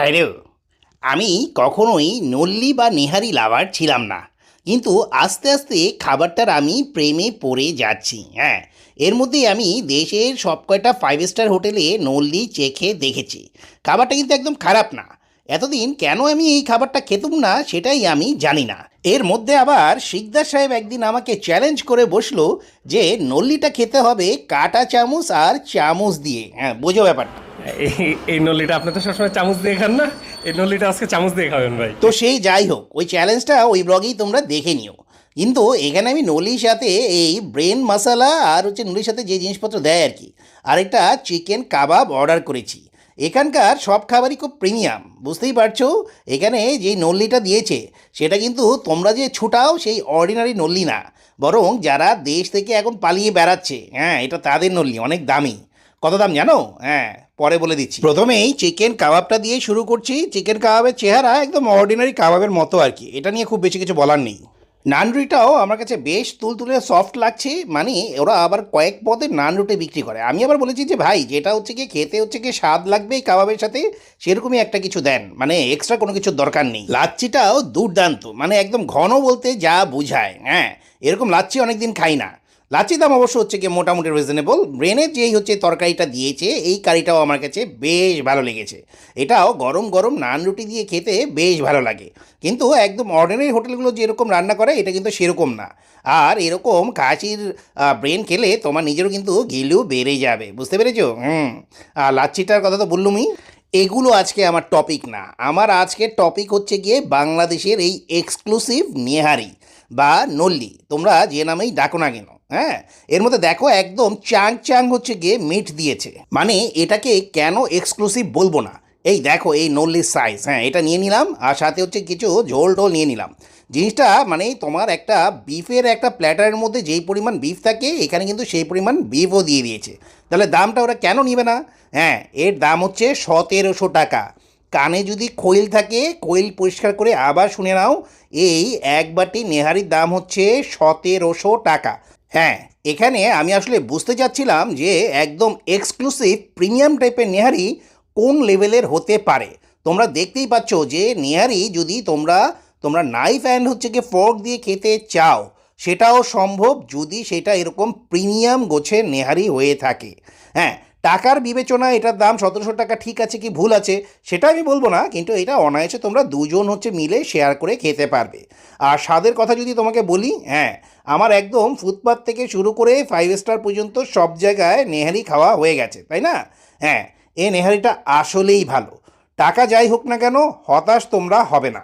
Hello আমি কখনোই নল্লি বা নেহারি লাভার ছিলাম না। কিন্তু আস্তে আস্তে খাবারটার আমি প্রেমে পড়ে যাচ্ছি হ্যাঁ। এর মধ্যে আমি দেশের সব কয়টা ফাইভ স্টার হোটেলে নল্লি চেখে দেখেছি। খাবারটা কিন্তু একদম খারাপ না। এতদিন কেন আমি এই খাবারটা খেতুম না সেটাই আমি জানি না। এর মধ্যে আবার শিকদার সাহেব একদিন আমাকে চ্যালেঞ্জ করে বসল যে নল্লিটা খেতে হবে কাটা চামচ আর চামচ দিয়ে। হ্যাঁ বোঝো ব্যাপারটা। এই নলিটা আপনি তো সবসময় চামচ দিয়ে খান না? এই নলিটা আজকে চামচ দিয়ে খাবেন ভাই। তো সেই যাই হোক ওই চ্যালেঞ্জটা ওই ব্লগেই তোমরা দেখে নিও। কিন্তু এখানে আমি নলির সাথে এই ব্রেন মশালা আর হচ্ছে নলির সাথে যে জিনিসপত্র দেয় আর কি আরেকটা চিকেন কাবাব অর্ডার করেছি। এখানকার সব খাবারই খুব প্রিমিয়াম, বুঝতেই পারছ? এখানে যেই নল্লিটা দিয়েছে, সেটা কিন্তু তোমরা যে ছুটাও সেই অর্ডিনারি নল্লি না। বরং যারা দেশ থেকে এখন পালিয়ে বেড়াচ্ছে হ্যাঁ এটা তাদের নল্লি, অনেক দামি। কত দাম জানো? হ্যাঁ পরে বলে দিচ্ছি। প্রথমেই চিকেন কাবাবটা দিয়ে শুরু করছি। চিকেন কাবাবের চেহারা একদম অর্ডিনারি কাবাবের মতো আর কি। এটা নিয়ে খুব বেশি কিছু বলার নেই। নানরুটিটাও আমার কাছে বেশ তুলতুলে সফট লাগছে মানে ওরা আবার কয়েক পদে নান রুটি বিক্রি করে। আমি আবার বলেছি যে, ভাই, যেটা হচ্ছে কি খেতে হচ্ছে কি স্বাদ লাগবে এই কাবাবের সাথে, সেরকমই একটা কিছু দেন। মানে এক্সট্রা কোনো কিছুর দরকার নেই। লাচ্ছিটাও দুর্দান্ত মানে একদম ঘন বলতে যা বোঝায় হ্যাঁ। এরকম লাচ্ছি অনেকদিন খাই না। লাচ্ছি দাম অবশ্য হচ্ছে কি মোটামুটি রিজনেবল ব্রেনের যেই হচ্ছে তরকারিটা দিয়েছে, এই কারিটাও আমার কাছে বেশ ভালো লেগেছে। এটাও গরম গরম নান রুটি দিয়ে খেতে বেশ ভালো লাগে। কিন্তু একদম অর্ডিনারি হোটেলগুলো যেরকম রান্না করে, এটা কিন্তু সেরকম না। আর এরকম কাশির ব্রেন খেলে তোমার নিজেরও কিন্তু গিলু বেড়ে যাবে। বুঝতে পেরেছ? হুম। আর লাচ্ছিটার কথা তো বললুমই, এগুলো আজকে আমার টপিক না। আমার আজকের টপিক হচ্ছে গিয়ে বাংলাদেশের এই এক্সক্লুসিভ নেহারি বা নল্লি। তোমরা যে নামেই ডাকো না কেন হ্যাঁ এর মধ্যে দেখো একদম চাং চাং হচ্ছে গিয়ে মিট দিয়েছে। মানে এটাকে কেন এক্সক্লুসিভ বলব না? এই দেখো, এই নল্লির সাইজ হ্যাঁ এটা নিয়ে নিলাম, আর সাথে হচ্ছে কিছু ঝোল টোল নিয়ে নিলাম। জিনিসটা মানে তোমার একটা বিফের একটা প্ল্যাটারের মধ্যে যেই পরিমাণ বিফ থাকে, এখানে কিন্তু সেই পরিমাণ বিফও দিয়ে দিয়েছে। তাহলে দামটা ওরা কেন নিবে না? হ্যাঁ এর দাম হচ্ছে সতেরোশো টাকা। কানে যদি খৈল থাকে, খৈল পরিষ্কার করে আবার শুনে নাও, এই এক বাটি নেহারির দাম হচ্ছে সতেরোশো টাকা। হ্যাঁ এখানে আমি আসলে বুঝতে চাচ্ছিলাম যে একদম এক্সক্লুসিভ প্রিমিয়াম টাইপের নেহারি কোন লেভেলের হতে পারে। তোমরা দেখতেই পাচ্ছ যে নেহারি যদি তোমরা তোমরা নাইফ অ্যান্ড হচ্ছে কি ফর্ক দিয়ে খেতে চাও, সেটাও সম্ভব যদি সেটা এরকম প্রিমিয়াম গোছের নেহারি হয়ে থাকে। হ্যাঁ টাকার বিবেচনায় এটার দাম সতেরোশো টাকা ঠিক আছে কি ভুল আছে, সেটা আমি বলব না, কিন্তু এটা অনায়াসে তোমরা দুজন হচ্ছে মিলে শেয়ার করে খেতে পারবে। আর স্বাদের কথা যদি তোমাকে বলি হ্যাঁ আমার একদম ফুটপাথ থেকে শুরু করে ফাইভ স্টার পর্যন্ত সব জায়গায় নেহারি খাওয়া হয়ে গেছে, তাই না? হ্যাঁ এই নেহারিটা আসলেই ভালো। টাকা যাই হোক না কেন, হতাশ তোমরা হবে না।